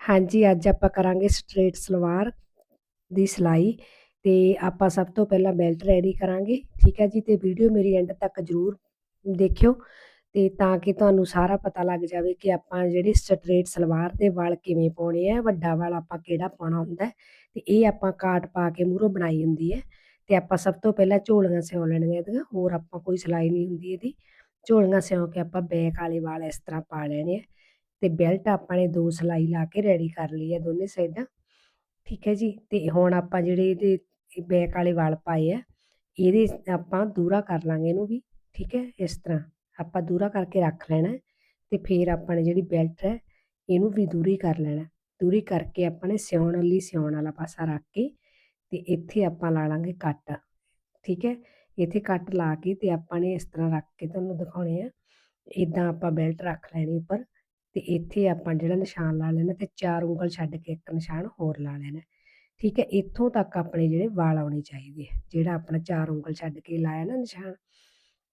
ਹਾਂਜੀ, ਅੱਜ ਆਪਾਂ ਕਰਾਂਗੇ ਸਟ੍ਰੇਟ ਸਲਵਾਰ ਦੀ ਸਿਲਾਈ ਤੇ ਆਪਾਂ ਸਭ ਤੋਂ ਪਹਿਲਾਂ ਬੈਲਟ ਰੈਡੀ ਕਰਾਂਗੇ, ਠੀਕ ਹੈ ਜੀ? ਤੇ ਵੀਡੀਓ ਮੇਰੀ ਐਂਡ ਤੱਕ ਜਰੂਰ ਦੇਖਿਓ ਤੇ ਤਾਂ ਕਿ ਤੁਹਾਨੂੰ ਸਾਰਾ ਪਤਾ ਲੱਗ ਜਾਵੇ ਕਿ ਆਪਾਂ ਜਿਹੜੀ ਸਟ੍ਰੇਟ ਸਲਵਾਰ ਦੇ ਵਾਲ ਕਿਵੇਂ ਪਾਉਣੇ ਆ, ਵੱਡਾ ਵਾਲ ਆਪਾਂ ਕਿਹੜਾ ਪਾਉਣਾ ਹੁੰਦਾ ਹੈ ਤੇ ਇਹ ਆਪਾਂ ਕਾਟ ਪਾ ਕੇ ਮੂਹਰੋਂ ਬਣਾਈ ਹੁੰਦੀ ਹੈ ਤੇ ਆਪਾਂ ਸਭ ਤੋਂ ਪਹਿਲਾਂ ਝੋਲੀਆਂ ਸਿਉਂ ਲੈਣੀਆਂ ਇਹਦੀਆਂ, ਹੋਰ ਆਪਾਂ ਕੋਈ ਸਿਲਾਈ ਨਹੀਂ ਹੁੰਦੀ ਇਹਦੀ। ਝੋਲੀਆਂ ਸਿਉਂ ਕੇ ਆਪਾਂ ਬੈਕ ਵਾਲੇ ਵਾਲ ਇਸ ਤਰ੍ਹਾਂ ਪਾ ਲੈਣੇ ਆ। ਤੇ ਬੈਲਟ ਆਪਾਂ ਨੇ ਦੋ ਸਿਲਾਈ ਲਾ ਕੇ ਰੈਡੀ ਕਰ ਲਈ ਹੈ ਦੋਨੇ ਸਾਈਡਾਂ ਠੀਕ ਹੈ ਜੀ, ਤੇ ਹੁਣ ਆਪਾਂ ਜਿਹੜੇ ਇਹਦੇ ਬੈਕ ਵਾਲੇ ਵਾਲ ਪਾਏ ਆ, ਇਹਦੇ ਆਪਾਂ ਦੂਰਾ ਕਰ ਲਾਂਗੇ ਇਹਨੂੰ ਵੀ, ਠੀਕ ਹੈ, ਇਸ ਤਰ੍ਹਾਂ। ਆਪਾਂ ਦੂਰਾ ਕਰਕੇ ਰੱਖ ਲੈਣਾ ਤੇ ਫਿਰ ਆਪਾਂ ਨੇ ਜਿਹੜੀ ਬੈਲਟ ਹੈ, ਇਹਨੂੰ ਵੀ ਦੂਰੀ ਕਰ ਲੈਣਾ ਦੂਰੀ ਕਰਕੇ ਆਪਾਂ ਨੇ ਸਿਉਣ ਲਈ ਸਿਉਣ ਵਾਲਾ ਪਾਸਾ ਰੱਖ ਕੇ ਤੇ ਇੱਥੇ ਆਪਾਂ ਲਾ ਲਾਂਗੇ ਕੱਟ, ਠੀਕ ਹੈ। ਇੱਥੇ ਕੱਟ ਲਾ ਕੇ ਤੇ ਆਪਾਂ ਨੇ ਇਸ ਤਰ੍ਹਾਂ ਰੱਖ ਕੇ ਤੁਹਾਨੂੰ ਦਿਖਾਉਣੇ ਆ। ਇਦਾਂ ਆਪਾਂ ਬੈਲਟ ਰੱਖ ਲੈਣੀ ਉੱਪਰ। ਤੇ ਇੱਥੇ ਆਪਾਂ ਜਿਹੜਾ ਨਿਸ਼ਾਨ ਲਾ ਲੈਣਾ ਤੇ ਚਾਰ ਉਂਗਲ ਛੱਡ ਕੇ ਇੱਕ ਨਿਸ਼ਾਨ ਹੋਰ ਲਾ ਲੈਣਾ। ਠੀਕ ਹੈ, ਇੱਥੋਂ ਤੱਕ ਆਪਣੇ ਜਿਹੜੇ ਵਾਲ ਆਉਣੇ ਚਾਹੀਦੇ ਆ, ਜਿਹੜਾ ਆਪਣਾ ਚਾਰ ਉਂਗਲ ਛੱਡ ਕੇ ਲਾਇਆ ਨਾ ਨਿਸ਼ਾਨ।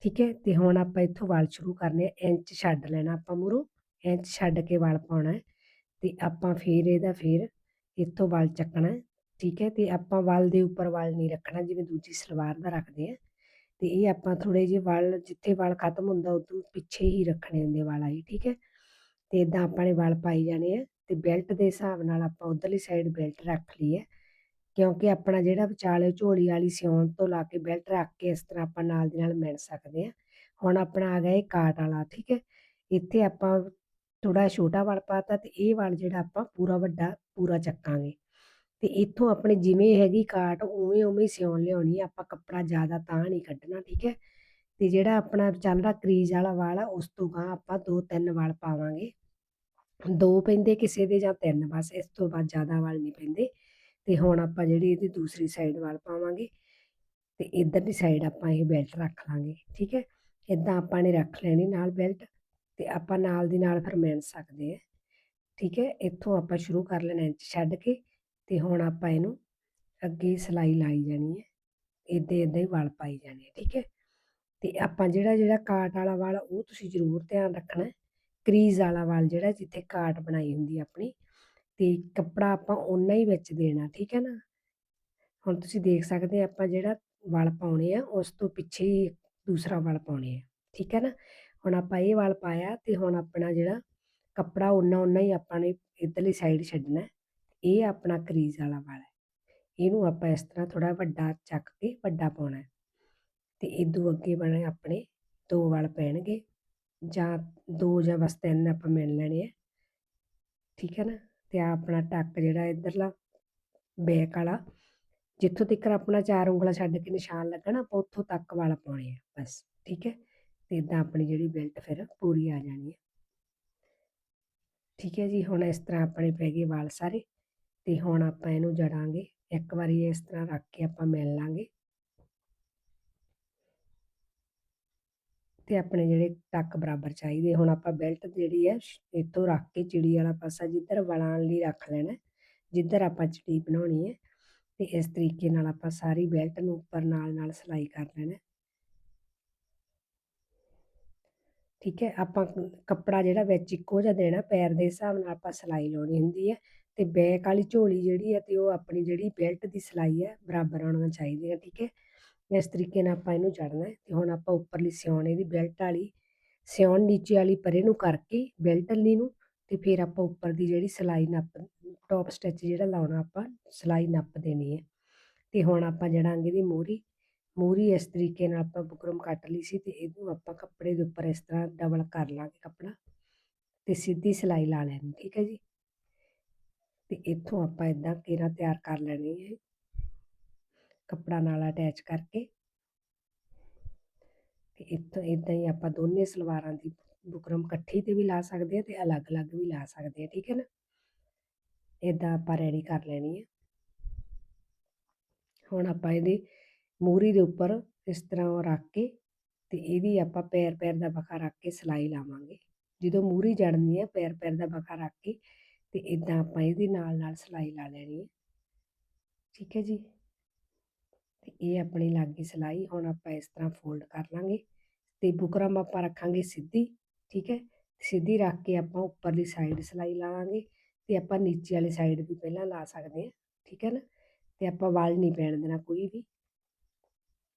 ਠੀਕ ਹੈ, ਤੇ ਹੁਣ ਆਪਾਂ ਇੱਥੋਂ ਵਾਲ ਸ਼ੁਰੂ ਕਰਨੇ ਆ, ਇੰਚ ਛੱਡ ਲੈਣਾ ਆਪਾਂ ਮੂਰੋਂ ਇੰਚ ਛੱਡ ਕੇ ਵਾਲ ਪਾਉਣਾ ਹੈ ਤੇ ਆਪਾਂ ਫੇਰ ਇਹਦਾ ਫੇਰ ਇੱਥੋਂ ਵਾਲ ਚੱਕਣਾ ਠੀਕ ਹੈ, ਤੇ ਆਪਾਂ ਵਾਲ ਦੇ ਉੱਪਰ ਵਾਲ ਨਹੀਂ ਰੱਖਣਾ, ਜਿਵੇਂ ਦੂਜੀ ਸਲਵਾਰ ਦਾ ਰੱਖਦੇ ਆ ਤੇ ਇਹ ਆਪਾਂ ਥੋੜੇ ਜਿਹੇ ਵਾਲ, ਜਿੱਥੇ ਵਾਲ ਖਤਮ ਹੁੰਦਾ, ਉਦੋਂ ਪਿੱਛੇ ਹੀ ਰੱਖਣੇ ਹੁੰਦੇ ਵਾਲਾਂ ਹੀ ਠੀਕ ਹੈ। ਤੇ ਇਦਾਂ ਆਪਾਂ ਨੇ ਵਲ ਪਾਈ ਜਾਣੇ ਆ ਤੇ ਬੈਲਟ ਦੇ ਹਿਸਾਬ ਨਾਲ ਆਪਾਂ ਉਧਰਲੀ ਸਾਈਡ ਬੈਲਟ ਰੱਖ ਲਈ ਹੈ। ਕਿਉਂਕਿ ਆਪਣਾ ਜਿਹੜਾ ਵਿਚਾਲੇ ਝੋਲੀ ਵਾਲੀ ਸਿਉਣ ਤੋਂ ਲਾ ਕੇ ਬੈਲਟ ਰੱਖ ਕੇ ਇਸ ਤਰ੍ਹਾਂ ਆਪਾਂ ਨਾਲ ਦੀ ਨਾਲ ਮਿਣ ਸਕਦੇ ਆ ਹੁਣ ਆਪਣਾ ਆ ਗਿਆ ਇਹ ਕਾਟ ਵਾਲਾ, ਠੀਕ ਹੈ? ਇੱਥੇ ਆਪਾਂ ਥੋੜਾ ਛੋਟਾ ਵਾਲ ਪਾਤਾ ਤੇ ਇਹ ਵਲ ਜਿਹੜਾ ਆਪਾਂ ਪੂਰਾ ਵੱਡਾ ਪੂਰਾ ਚੱਕਾਂਗੇ। ਤੇ ਇੱਥੋਂ ਆਪਣੇ ਜਿਵੇਂ ਹੈਗੀ ਕਾਟ ਉਵੇਂ ਉਵੇਂ ਸਿਉਣ ਲਿਆਉਣੀ ਆਪਾਂ ਕੱਪੜਾ ਜ਼ਿਆਦਾ ਤਾਂ ਨਹੀਂ ਕੱਢਣਾ, ਠੀਕ ਹੈ? ਤੇ ਜਿਹੜਾ ਆਪਣਾ ਚੱਲਦਾ ਕਰੀਜ਼ ਵਾਲਾ ਵਾਲ ਆ, ਉਸ ਤੋਂ ਗਾਂ ਆਪਾਂ ਦੋ ਤਿੰਨ ਵਾਲ ਪਾਵਾਂਗੇ। ਦੋ ਪੈਂਦੇ ਕਿਸੇ ਦੇ ਜਾਂ ਤਿੰਨ, ਬਸ ਇਸ ਤੋਂ ਬਾਅਦ ਜ਼ਿਆਦਾ ਵਾਲ ਨਹੀਂ ਪੈਂਦੇ। ਤੇ ਹੁਣ ਆਪਾਂ ਜਿਹੜੀ ਇਹਦੀ ਦੂਸਰੀ ਸਾਈਡ ਵਾਲ ਪਾਵਾਂਗੇ ਤੇ ਇਧਰਲੀ ਸਾਈਡ ਆਪਾਂ ਇਹ ਬੈਲਟ ਰੱਖ ਲਾਂਗੇ, ਠੀਕ ਹੈ? ਇਦਾਂ ਆਪਾਂ ਨੇ ਰੱਖ ਲੈਣੀ ਨਾਲ ਬੈਲਟ ਤੇ ਆਪਾਂ ਨਾਲ ਦੀ ਨਾਲ ਫਿਰ ਮਿਣ ਸਕਦੇ ਆ, ਠੀਕ ਹੈ? ਇੱਥੋਂ ਆਪਾਂ ਸ਼ੁਰੂ ਕਰ ਲੈਣਾ ਇੰਚ ਛੱਡ ਕੇ ਤੇ ਹੁਣ ਆਪਾਂ ਇਹਨੂੰ ਅੱਗੇ ਸਿਲਾਈ ਲਾਈ ਜਾਣੀ ਹੈ। ਇਦਾਂ ਇਦਾਂ ਹੀ ਵਾਲ ਪਾਈ ਜਾਣੇ ਠੀਕ ਹੈ? ਤੇ ਆਪਾਂ ਜਿਹੜਾ ਜਿਹੜਾ ਕਾਟ ਵਾਲਾ ਵਾਲ ਉਹ ਤੁਸੀਂ ਜ਼ਰੂਰ ਧਿਆਨ ਰੱਖਣਾ ਕਰੀਜ਼ ਵਾਲਾ ਵਾਲ ਜਿਹੜਾ ਜਿੱਥੇ ਕਾਟ ਬਣਾਈ ਹੁੰਦੀ ਆਪਣੀ, ਤੇ ਕੱਪੜਾ ਆਪਾਂ ਓਨਾ ਹੀ ਵਿੱਚ ਦੇਣਾ, ਠੀਕ ਹੈ ਨਾ? ਹੁਣ ਤੁਸੀਂ ਦੇਖ ਸਕਦੇ ਆ, ਆਪਾਂ ਜਿਹੜਾ ਵਾਲ ਪਾਉਣੇ ਆ, ਉਸ ਤੋਂ ਪਿੱਛੇ ਹੀ ਦੂਸਰਾ ਵਾਲ ਪਾਉਣੇ ਆ, ਠੀਕ ਹੈ ਨਾ? ਹੁਣ ਆਪਾਂ ਇਹ ਵਾਲ ਪਾਇਆ ਤੇ ਹੁਣ ਆਪਣਾ ਜਿਹੜਾ ਕੱਪੜਾ ਓਨਾ ਓਨਾ ਹੀ ਆਪਾਂ ਨੇ ਇਧਰਲੀ ਸਾਈਡ ਛੱਡਣਾ ਇਹ ਆਪਣਾ ਕਰੀਜ਼ ਵਾਲਾ ਵਾਲ ਹੈ। ਇਹਨੂੰ ਆਪਾਂ ਇਸ ਤਰ੍ਹਾਂ ਥੋੜਾ ਵੱਡਾ ਚੱਕ ਕੇ ਵੱਡਾ ਪਾਉਣਾ ਤੇ ਇਦੋਂ ਅੱਗੇ ਬਣੇ ਆਪਣੇ ਦੋ ਵਾਲ ਪੈਣਗੇ ਜਾਂ ਦੋ ਜਾਂ ਬਸ ਤਿੰਨ ਆਪਾਂ ਮਿਲ ਲੈਣੇ ਆ। ਠੀਕ ਹੈ ਨਾ? ਤੇ ਆ ਆਪਣਾ ਟੱਕ ਜਿਹੜਾ ਇਧਰਲਾ ਬੈਕ ਵਾਲਾ, ਜਿੱਥੋਂ ਤੱਕ ਆਪਣਾ ਚਾਰ ਉਂਗਲਾ ਛੱਡ ਕੇ ਨਿਸ਼ਾਨ ਲੱਗਣਾ ਆਪਾਂ ਉੱਥੋਂ ਤੱਕ ਵਾਲ ਪਾਉਣੇ ਆ, ਬਸ। ਠੀਕ ਹੈ? ਤੇ ਇਦਾਂ ਆਪਣੀ ਜਿਹੜੀ ਬੈਲਟ ਫਿਰ ਪੂਰੀ ਆ ਜਾਣੀ ਹੈ ਠੀਕ ਹੈ ਜੀ, ਹੁਣ ਇਸ ਤਰ੍ਹਾਂ ਆਪਣੇ ਪੈ ਗਏ ਵਾਲ ਸਾਰੇ, ਤੇ ਹੁਣ ਆਪਾਂ ਇਹਨੂੰ ਜੜਾਂਗੇ। ਇੱਕ ਵਾਰੀ ਇਸ ਤਰ੍ਹਾਂ ਰੱਖ ਕੇ ਆਪਾਂ ਮਿਲ ਲਾਂਗੇ। ਤੇ ਆਪਣੇ ਜਿਹੜੇ ਟੱਕ ਬਰਾਬਰ ਚਾਹੀਦੇ। ਹੁਣ ਆਪਾਂ ਬੈਲਟ ਜਿਹੜੀ ਹੈ ਇੱਥੋਂ ਰੱਖ ਕੇ ਚਿੜੀ ਵਾਲਾ ਪਾਸਾ ਜਿੱਧਰ ਵਲਾਣ ਲਈ ਰੱਖ ਲੈਣਾ, ਜਿੱਧਰ ਆਪਾਂ ਚਿੜੀ ਬਣਾਉਣੀ ਹੈ, ਤੇ ਇਸ ਤਰੀਕੇ ਨਾਲ ਆਪਾਂ ਸਾਰੀ ਬੈਲਟ ਨੂੰ ਉੱਪਰ ਨਾਲ ਨਾਲ ਸਿਲਾਈ ਕਰ ਲੈਣਾ। ਠੀਕ ਹੈ, ਆਪਾਂ ਕੱਪੜਾ ਜਿਹੜਾ ਵਿੱਚ ਇੱਕੋ ਜਿਹਾ ਦੇਣਾ, ਪੈਰ ਦੇ ਹਿਸਾਬ ਨਾਲ ਆਪਾਂ ਸਿਲਾਈ ਲਾਉਣੀ ਹੁੰਦੀ ਹੈ, ਤੇ ਬੈਕ ਵਾਲੀ ਝੋਲੀ ਜਿਹੜੀ ਹੈ, ਤੇ ਉਹ ਆਪਣੀ ਜਿਹੜੀ ਬੈਲਟ ਦੀ ਸਿਲਾਈ ਹੈ, ਬਰਾਬਰ ਆਉਣਾ ਚਾਹੀਦੀ ਹੈ ਠੀਕ ਹੈ। ਇਸ ਤਰੀਕੇ ਨਾਲ ਆਪਾਂ ਇਹਨੂੰ ਜੜਨਾ ਹੈ ਤੇ ਹੁਣ ਆਪਾਂ ਉੱਪਰਲੀ ਸਿਉਣ ਇਹਦੀ ਬੈਲਟ ਵਾਲੀ, ਸਿਉਣ ਨੀਚੇ ਵਾਲੀ ਪਰੇ ਨੂੰ ਕਰਕੇ ਬੈਲਟ ਵਾਲੀ ਨੂੰ ਤੇ ਫਿਰ ਆਪਾਂ ਉੱਪਰ ਦੀ ਜਿਹੜੀ ਸਿਲਾਈ ਨੱਪ ਟੌਪ ਸਟਿਚ ਜਿਹੜਾ ਲਾਉਣਾ ਆਪਾਂ, ਸਿਲਾਈ ਨੱਪ ਦੇਣੀ ਹੈ। ਤੇ ਹੁਣ ਆਪਾਂ ਜੜਾਂਗੇ ਦੀ ਮੋਰੀ ਮੋਰੀ ਇਸ ਤਰੀਕੇ ਨਾਲ ਆਪਾਂ ਬੁਕਰਮ ਕੱਟ ਲਈ ਸੀ ਤੇ ਇਹਨੂੰ ਆਪਾਂ ਕੱਪੜੇ ਦੇ ਉੱਪਰ ਇਸ ਤਰ੍ਹਾਂ ਡਬਲ ਕਰ ਲਾਂਗੇ ਕੱਪੜਾ ਤੇ ਸਿੱਧੀ ਸਿਲਾਈ ਲਾ ਲੈਣੀ, ਠੀਕ ਹੈ ਜੀ। ਤੇ ਇੱਥੋਂ ਆਪਾਂ ਇਦਾਂ ਕੇਰਾ ਤਿਆਰ ਕਰ ਲੈਣੀ ਹੈ। ਕੱਪੜਾ ਨਾਲ ਅਟੈਚ ਕਰਕੇ ਤੇ ਇੱਥੋਂ ਇਦਾਂ ਹੀ ਆਪਾਂ ਦੋਨੇ ਸਲਵਾਰਾਂ ਦੀ ਬੁਕਰਮ ਇਕੱਠੀ ਤੇ ਵੀ ਲਾ ਸਕਦੇ ਆ ਤੇ ਅਲੱਗ-ਅਲੱਗ ਵੀ ਲਾ ਸਕਦੇ ਆ ਠੀਕ ਹੈ ਨਾ? ਇਦਾਂ ਆਪਾਂ ਰੈਡੀ ਕਰ ਲੈਣੀ ਹੈ। ਹੁਣ ਆਪਾਂ ਇਹਦੀ ਮੂਰੀ ਦੇ ਉੱਪਰ ਇਸ ਤਰ੍ਹਾਂ ਰੱਖ ਕੇ ਤੇ ਇਹਦੀ ਆਪਾਂ ਪੈਰ ਪੈਰ ਦਾ ਬਖਾ ਰੱਖ ਕੇ ਸਿਲਾਈ ਲਾਵਾਂਗੇ। ਜਦੋਂ ਮੂਰੀ ਜੜਨੀ ਹੈ, ਪੈਰ ਪੈਰ ਦਾ ਬਖਾ ਰੱਖ ਕੇ ਤੇ ਇਦਾਂ ਆਪਾਂ ਇਹਦੇ ਨਾਲ ਨਾਲ ਸਿਲਾਈ ਲਾ ਲੈਣੀ ਹੈ। ਠੀਕ ਹੈ ਜੀ? ਤੇ ਇਹ ਆਪਣੀ ਲੱਗ ਗਈ ਸਿਲਾਈ ਹੁਣ ਆਪਾਂ ਇਸ ਤਰ੍ਹਾਂ ਫੋਲਡ ਕਰ ਲਾਂਗੇ ਤੇ ਬੁਕਰਮ ਆਪਾਂ ਰੱਖਾਂਗੇ ਸਿੱਧੀ, ਠੀਕ ਹੈ? ਸਿੱਧੀ ਰੱਖ ਕੇ ਆਪਾਂ ਉੱਪਰਲੀ ਸਾਈਡ ਸਿਲਾਈ ਲਾਵਾਂਗੇ ਤੇ ਆਪਾਂ ਨੀਚੇ ਵਾਲੀ ਸਾਈਡ ਵੀ ਪਹਿਲਾਂ ਲਾ ਸਕਦੇ ਹਾਂ, ਠੀਕ ਹੈ ਨਾ? ਤੇ ਆਪਾਂ ਵਲ ਨਹੀਂ ਪੈਣ ਦੇਣਾ ਕੋਈ ਵੀ।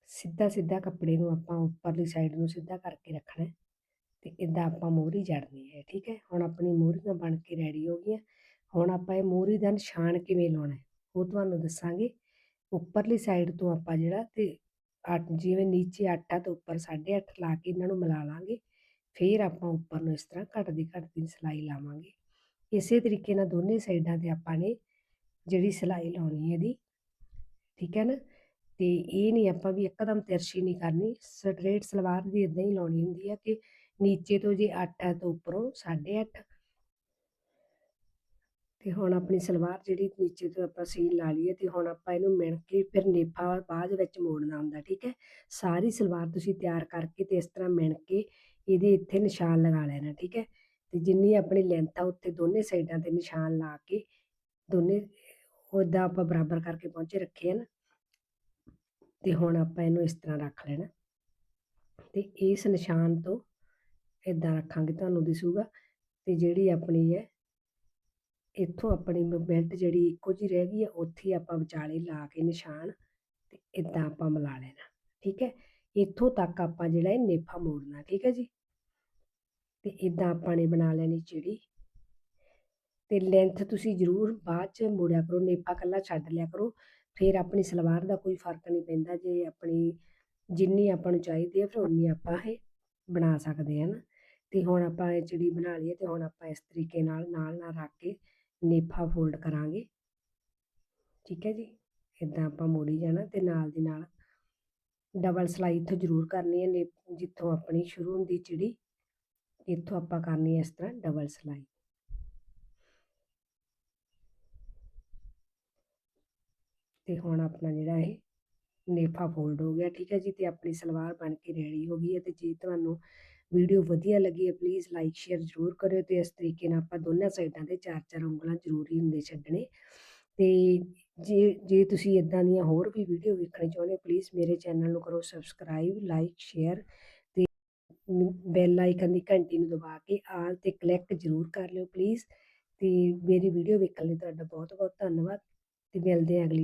ਸਿੱਧਾ ਸਿੱਧਾ ਕੱਪੜੇ ਨੂੰ ਆਪਾਂ ਉੱਪਰਲੀ ਸਾਈਡ ਨੂੰ ਸਿੱਧਾ ਕਰਕੇ ਰੱਖਣਾ ਹੈ ਤੇ ਇਦਾਂ ਆਪਾਂ ਮੋਹਰੀ ਜੜਨੀ ਹੈ, ਠੀਕ ਹੈ? ਹੁਣ ਆਪਣੀ ਮੋਹਰੀਆਂ ਬਣ ਕੇ ਰੈਡੀ ਹੋ ਗਈਆਂ। ਹੁਣ ਆਪਾਂ ਇਹ ਮੋਹਰੀ ਦਾ ਨਿਸ਼ਾਨ ਕਿਵੇਂ ਲਾਉਣਾ ਹੈ ਉਹ ਤੁਹਾਨੂੰ ਦੱਸਾਂਗੇ। ਉੱਪਰਲੀ ਸਾਈਡ ਤੋਂ ਆਪਾਂ ਜਿਹੜਾ ਤੇ ਅੱਠ, ਜਿਵੇਂ ਨੀਚੇ 8 ਆ ਤੇ ਉੱਪਰ 8.5 ਲਾ ਕੇ ਇਹਨਾਂ ਨੂੰ ਮਿਲਾ ਲਾਂਗੇ। ਫਿਰ ਆਪਾਂ ਉੱਪਰ ਨੂੰ ਇਸ ਤਰ੍ਹਾਂ ਘਟਦੀ ਘਟਦੀ ਸਿਲਾਈ ਲਾਵਾਂਗੇ। ਇਸੇ ਤਰੀਕੇ ਨਾਲ ਦੋਨੇ ਸਾਈਡਾਂ ਤੇ ਆਪਾਂ ਨੇ ਜਿਹੜੀ ਸਿਲਾਈ ਲਾਉਣੀ ਹੈ ਇਹਦੀ, ਠੀਕ ਹੈ ਨਾ? ਤੇ ਇਹ ਨਹੀਂ ਆਪਾਂ ਵੀ ਇੱਕਦਮ ਤਿਰਛੀ ਨਹੀਂ ਕਰਨੀ। ਸਟ੍ਰੇਟ ਸਲਵਾਰ ਦੀ ਇਦਾਂ ਹੀ ਲਾਉਣੀ ਹੁੰਦੀ ਹੈ ਕਿ ਨੀਚੇ ਤੋਂ ਜੇ 8 ਹੈ ਤਾਂ ਉੱਪਰੋਂ 8.5 ਤੇ ਹੁਣ ਆਪਣੀ ਸਲਵਾਰ ਜਿਹੜੀ ਨੀਚੇ ਤੋਂ ਆਪਾਂ ਸੀ ਲਾ ਲਈਏ ਹੈ ਤੇ ਹੁਣ ਆਪਾਂ ਇਹਨੂੰ ਮਿਣ ਕੇ ਫਿਰ ਨੇਫਾ ਬਾਅਦ ਵਿੱਚ ਮੋੜਨਾ ਹੁੰਦਾ, ਠੀਕ ਹੈ? ਸਾਰੀ ਸਲਵਾਰ ਤੁਸੀਂ ਤਿਆਰ ਕਰਕੇ ਤੇ ਇਸ ਤਰ੍ਹਾਂ ਮਿਣ ਕੇ ਇਹਦੇ ਇੱਥੇ ਨਿਸ਼ਾਨ ਲਗਾ ਲੈਣਾ, ਠੀਕ ਹੈ? ਤੇ ਜਿੰਨੀ ਆਪਣੀ ਲੈਂਥ ਆ ਉੱਥੇ ਦੋਨੇ ਸਾਈਡਾਂ ਤੇ ਨਿਸ਼ਾਨ ਲਾ ਕੇ ਦੋਨੇ ਉਹਦਾ ਆਪਾਂ ਬਰਾਬਰ ਕਰਕੇ ਪਹੁੰਚੇ ਰੱਖੇ ਹਨ। ਤੇ ਹੁਣ ਆਪਾਂ ਇਹਨੂੰ ਇਸ ਤਰ੍ਹਾਂ ਰੱਖ ਲੈਣਾ। ਤੇ ਇਸ ਨਿਸ਼ਾਨ ਤੋਂ ਇਦਾਂ ਰੱਖਾਂਗੇ, ਤੁਹਾਨੂੰ ਦਿਸੂਗਾ। ਤੇ ਜਿਹੜੀ ਆਪਣੀ ਹੈ ਇੱਥੋਂ ਆਪਣੀ ਬੈਲਟ ਜਿਹੜੀ ਇੱਕੋ ਜੀ ਰਹਿ ਗਈ ਹੈ ਉੱਥੇ ਹੀ ਆਪਾਂ ਵਿਚਾਲੇ ਲਾ ਕੇ ਨਿਸ਼ਾਨ ਤੇ ਇਦਾਂ ਆਪਾਂ ਮਿਲਾ ਲੈਣਾ, ਠੀਕ ਹੈ? ਇੱਥੋਂ ਤੱਕ ਆਪਾਂ ਜਿਹੜਾ ਇਹ ਨੇਫਾ ਮੋੜਨਾ, ਠੀਕ ਹੈ ਜੀ? ਤੇ ਇਦਾਂ ਆਪਾਂ ਨੇ ਬਣਾ ਲੈਣੀ ਚਿੜੀ ਤੇ ਲੈਂਥ ਤੁਸੀਂ ਜ਼ਰੂਰ ਬਾਅਦ ਚ ਮੋੜਿਆ ਕਰੋ, ਨੇਫਾ ਕੱਲਾ ਛੱਡ ਲਿਆ ਕਰੋ, ਫਿਰ ਆਪਣੀ ਸਲਵਾਰ ਦਾ ਕੋਈ ਫ਼ਰਕ ਨਹੀਂ ਪੈਂਦਾ, ਜੇ ਆਪਣੀ ਜਿੰਨੀ ਆਪਾਂ ਨੂੰ ਚਾਹੀਦੀ ਹੈ, ਫਿਰ ਉਨੀ ਆਪਾਂ ਇਹ ਬਣਾ ਸਕਦੇ ਹਾਂ ਨਾ। ਤੇ ਹੁਣ ਆਪਾਂ ਇਹ ਚਿੜੀ ਬਣਾ ਲਈ ਹੈ ਤੇ ਹੁਣ ਆਪਾਂ ਇਸ ਤਰੀਕੇ ਨਾਲ ਨਾਲ ਨਾਲ ਰੱਖ ਕੇ ਨੇਫਾ ਫੋਲਡ ਕਰਾਂਗੇ। ਠੀਕ ਹੈ ਜੀ? ਇਦਾਂ ਆਪਾਂ ਮੋੜੀ ਜਾਣਾ ਤੇ ਨਾਲ ਦੀ ਨਾਲ ਡਬਲ ਸਲਾਈ ਇੱਥੋਂ ਜ਼ਰੂਰ ਕਰਨੀ ਹੈ ਜਿੱਥੋਂ ਆਪਣੀ ਸ਼ੁਰੂ ਹੁੰਦੀ ਚਿੜੀ, ਇੱਥੋਂ ਆਪਾਂ ਕਰਨੀ ਹੈ ਇਸ ਤਰ੍ਹਾਂ ਡਬਲ ਸਲਾਈ ਤੇ ਹੁਣ ਆਪਣਾ ਜਿਹੜਾ ਇਹ ਨੇਫਾ ਫੋਲਡ ਹੋ ਗਿਆ, ਠੀਕ ਹੈ ਜੀ? ਤੇ ਆਪਣੀ ਸਲਵਾਰ ਬਣ ਕੇ ਰੈਡੀ ਹੋ ਗਈ ਹੈ ਤੇ ਜੇ ਤੁਹਾਨੂੰ ਵੀਡੀਓ ਵਧੀਆ ਲੱਗੀ ਹੈ ਪਲੀਜ਼ ਲਾਈਕ ਸ਼ੇਅਰ ਜ਼ਰੂਰ ਕਰਿਓ ਤੇ ਇਸ ਤਰੀਕੇ ਨਾਲ ਆਪਾਂ ਦੋਨਾਂ ਸਾਈਡਾਂ ਤੇ ਚਾਰ ਚਾਰ ਉਂਗਲਾਂ ਜ਼ਰੂਰੀ ਹੁੰਦੇ ਛੱਡਣੇ। ਤੇ ਜੇ ਜੇ ਤੁਸੀਂ ਇਦਾਂ ਦੀਆਂ ਹੋਰ ਵੀ ਵੀਡੀਓ ਵੇਖਣੀ ਚਾਹੁੰਦੇ ਹੋ ਪਲੀਜ਼ ਮੇਰੇ ਚੈਨਲ ਨੂੰ ਕਰੋ ਸਬਸਕ੍ਰਾਈਬ ਲਾਈਕ ਸ਼ੇਅਰ ਤੇ ਬੈਲ ਆਈਕਨ ਦੀ ਘੰਟੀ ਨੂੰ ਦਬਾ ਕੇ ਆਲ ਤੇ ਕਲਿੱਕ ਜ਼ਰੂਰ ਕਰ ਲਿਓ ਪਲੀਜ਼ ਤੇ ਮੇਰੀ ਵੀਡੀਓ ਵੇਖਣ ਲਈ ਤੁਹਾਡਾ ਬਹੁਤ ਬਹੁਤ ਧੰਨਵਾਦ ਤੇ ਮਿਲਦੇ ਹਾਂ ਅਗਲੀ